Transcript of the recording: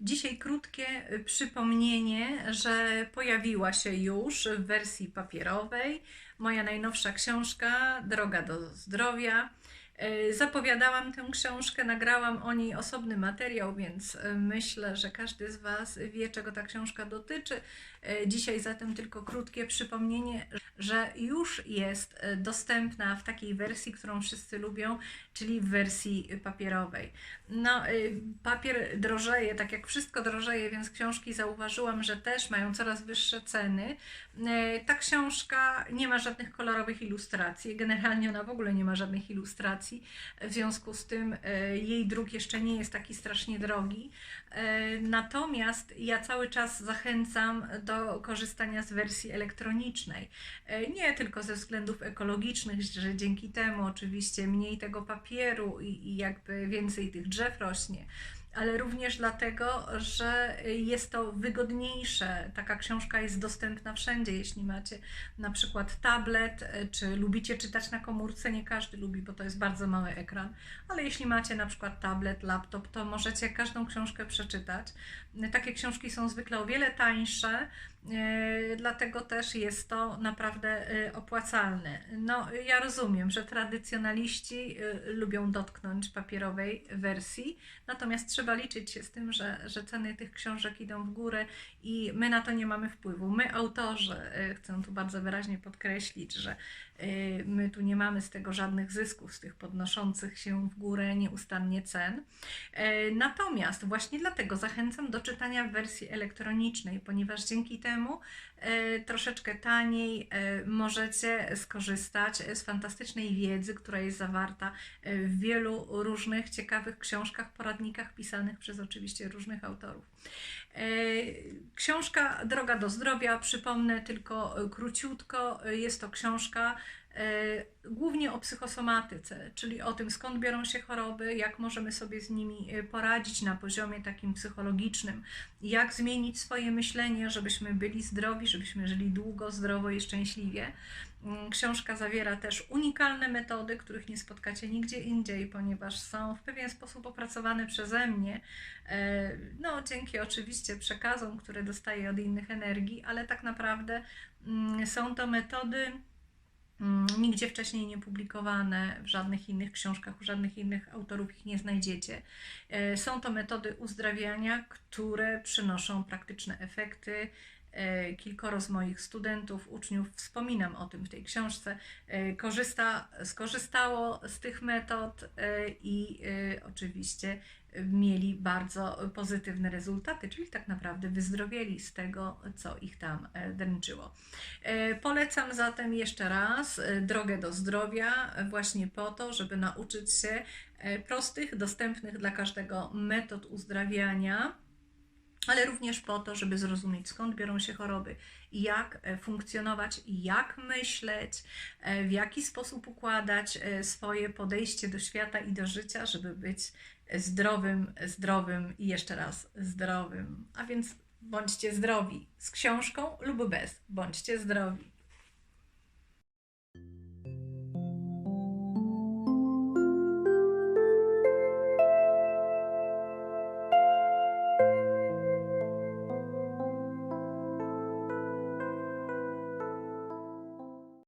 Dzisiaj krótkie y, przypomnienie, że pojawiła się już w wersji papierowej moja najnowsza książka Droga do zdrowia. Y, Zapowiadałam tę książkę, nagrałam o niej osobny materiał, więc y, myślę, że każdy z Was wie, czego ta książka dotyczy. Y, Dzisiaj zatem tylko krótkie przypomnienie, że już jest dostępna w takiej wersji, którą wszyscy lubią, czyli w wersji papierowej. No, papier drożeje, tak jak wszystko drożeje, więc książki zauważyłam, że też mają coraz wyższe ceny. Ta książka nie ma żadnych kolorowych ilustracji, generalnie ona w ogóle nie ma żadnych ilustracji, w związku z tym y, jej druk jeszcze nie jest taki strasznie drogi. Y, Natomiast ja cały czas zachęcam do korzystania z wersji elektronicznej. Y, Nie tylko ze względów ekologicznych, że dzięki temu oczywiście mniej tego papieru i jakby więcej tych drzew rośnie, ale również dlatego, że jest to wygodniejsze. Taka książka jest dostępna wszędzie, jeśli macie na przykład tablet, czy lubicie czytać na komórce, nie każdy lubi, bo to jest bardzo mały ekran, ale jeśli macie na przykład tablet, laptop, to możecie każdą książkę przeczytać. Takie książki są zwykle o wiele tańsze, y, dlatego też jest to naprawdę y, opłacalne. No, ja rozumiem, że tradycjonaliści y, lubią dotknąć papierowej wersji, natomiast trzeba liczyć się z tym, że, że ceny tych książek idą w górę i my na to nie mamy wpływu. My, autorzy, y, chcę tu bardzo wyraźnie podkreślić, że y, my tu nie mamy z tego żadnych zysków, z tych podnoszących się w górę nieustannie cen. E, Natomiast właśnie dlatego zachęcam do czytania w wersji elektronicznej, ponieważ dzięki temu troszeczkę taniej możecie skorzystać z fantastycznej wiedzy, która jest zawarta w wielu różnych ciekawych książkach, poradnikach pisanych przez oczywiście różnych autorów. E, Książka Droga do zdrowia, przypomnę tylko króciutko, jest to książka głównie o psychosomatyce, czyli o tym, skąd biorą się choroby, jak możemy sobie z nimi e, poradzić na poziomie takim psychologicznym, jak zmienić swoje myślenie, żebyśmy byli zdrowi, żebyśmy żyli długo, zdrowo i szczęśliwie. Mm, Książka zawiera też unikalne metody, których nie spotkacie nigdzie indziej, ponieważ są w pewien sposób opracowane przeze mnie, e, no dzięki oczywiście przekazom, które dostaję od innych energii, ale tak naprawdę mm, są to metody nigdzie wcześniej nie publikowane, w żadnych innych książkach, u żadnych innych autorów ich nie znajdziecie. E, Są to metody uzdrawiania, które przynoszą praktyczne efekty. E, Kilkoro z moich studentów, uczniów, wspominam o tym w tej książce, e, korzysta, skorzystało z tych metod e, i oczywiście mieli bardzo pozytywne rezultaty, czyli tak naprawdę wyzdrowieli z tego, co ich tam dręczyło. Polecam zatem jeszcze raz drogę do zdrowia, właśnie po to, żeby nauczyć się prostych, dostępnych dla każdego metod uzdrawiania ale również po to, żeby zrozumieć skąd biorą się choroby, jak e, funkcjonować, jak myśleć, e, w jaki sposób układać e, swoje podejście do świata i do życia, żeby być zdrowym, zdrowym i jeszcze raz zdrowym. A więc bądźcie zdrowi z książką lub bez, bądźcie zdrowi.